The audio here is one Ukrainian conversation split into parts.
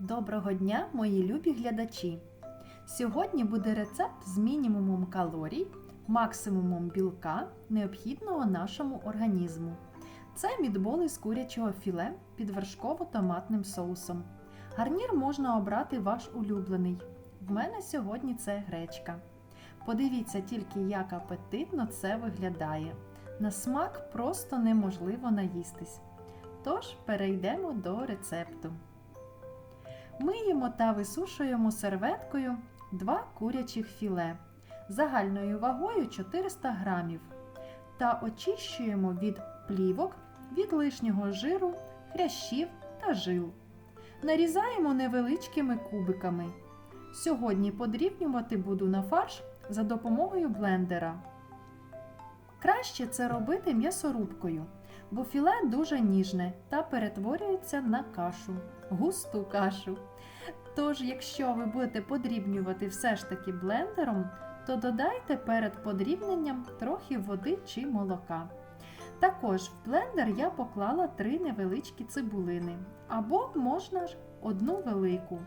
Доброго дня, мої любі глядачі! Сьогодні буде рецепт з мінімумом калорій, максимумом білка, необхідного нашому організму. Це мідболи з курячого філе під вершково-томатним соусом. Гарнір можна обрати ваш улюблений. В мене сьогодні це гречка. Подивіться тільки, як апетитно це виглядає. На смак просто неможливо наїстись. Тож перейдемо до рецепту. Миємо та висушуємо серветкою 2 курячих філе загальною вагою 400 грамів та очищуємо від плівок, від лишнього жиру, хрящів та жил. Нарізаємо невеличкими кубиками. Сьогодні подрібнювати буду на фарш за допомогою блендера. Краще це робити м'ясорубкою, бо філе дуже ніжне та перетворюється на кашу, густу кашу. Тож, якщо ви будете подрібнювати все ж таки блендером, то додайте перед подрібненням трохи води чи молока. Також в блендер я поклала три невеличкі цибулини, або можна ж одну велику.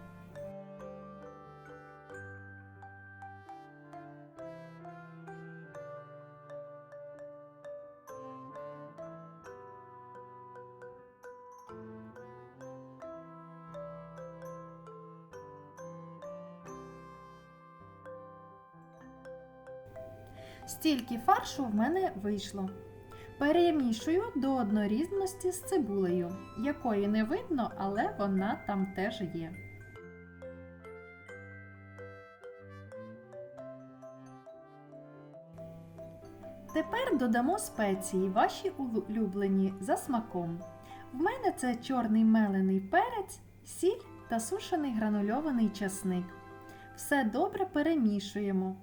Стільки фаршу в мене вийшло. Перемішую до однорідності з цибулею, якої не видно, але вона там теж є. Тепер додамо спеції, ваші улюблені за смаком. В мене це чорний мелений перець, сіль та сушений гранульований часник. Все добре перемішуємо.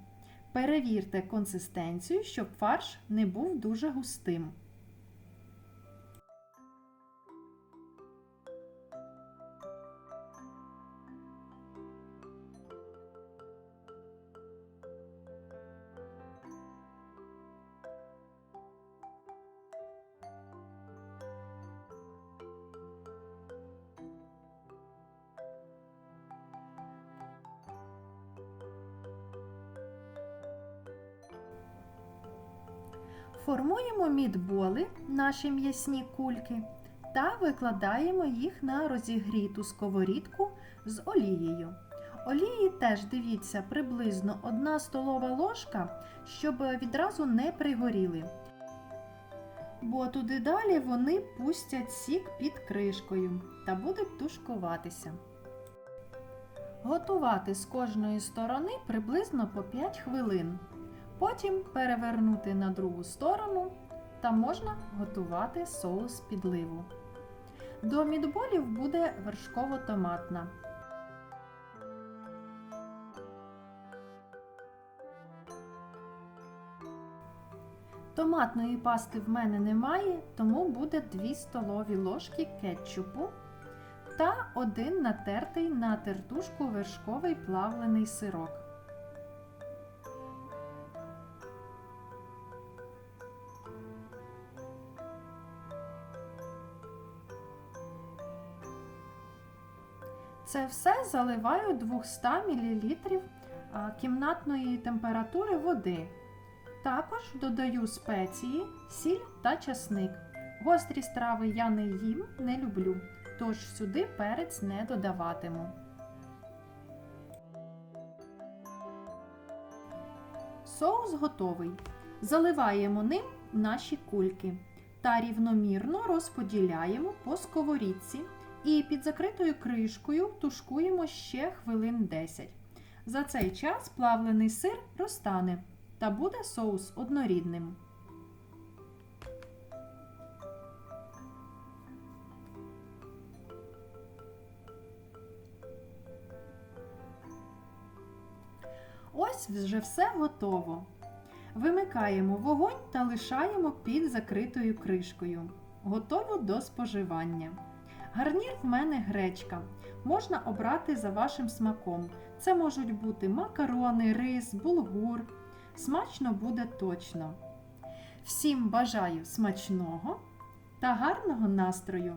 Перевірте консистенцію, щоб фарш не був дуже густим. Формуємо мідболи, наші м'ясні кульки, та викладаємо їх на розігріту сковорідку з олією. Олії теж дивіться приблизно 1 столова ложка, щоб відразу не пригоріли. Бо туди далі вони пустять сік під кришкою та будуть тушкуватися. Готувати з кожної сторони приблизно по 5 хвилин. Потім перевернути на другу сторону та можна готувати соус підливу. До мідболів буде вершково-томатна. Томатної пасти в мене немає, тому буде 2 столові ложки кетчупу та один натертий на тертушку вершковий плавлений сирок. Це все заливаю 200 мл кімнатної температури води. Також додаю спеції, сіль та часник. Гострі страви я не їм, не люблю, тож сюди перець не додаватиму. Соус готовий. Заливаємо ним наші кульки та рівномірно розподіляємо по сковорідці і під закритою кришкою тушкуємо ще хвилин 10. За цей час плавлений сир розтане та буде соус однорідним. Ось вже все готово. Вимикаємо вогонь та лишаємо під закритою кришкою. Готово до споживання. Гарнір в мене гречка. Можна обрати за вашим смаком. Це можуть бути макарони, рис, булгур. Смачно буде точно. Всім бажаю смачного та гарного настрою!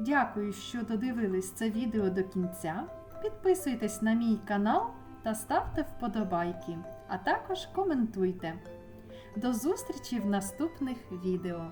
Дякую, що додивились це відео до кінця. Підписуйтесь на мій канал та ставте вподобайки, а також коментуйте. До зустрічі в наступних відео!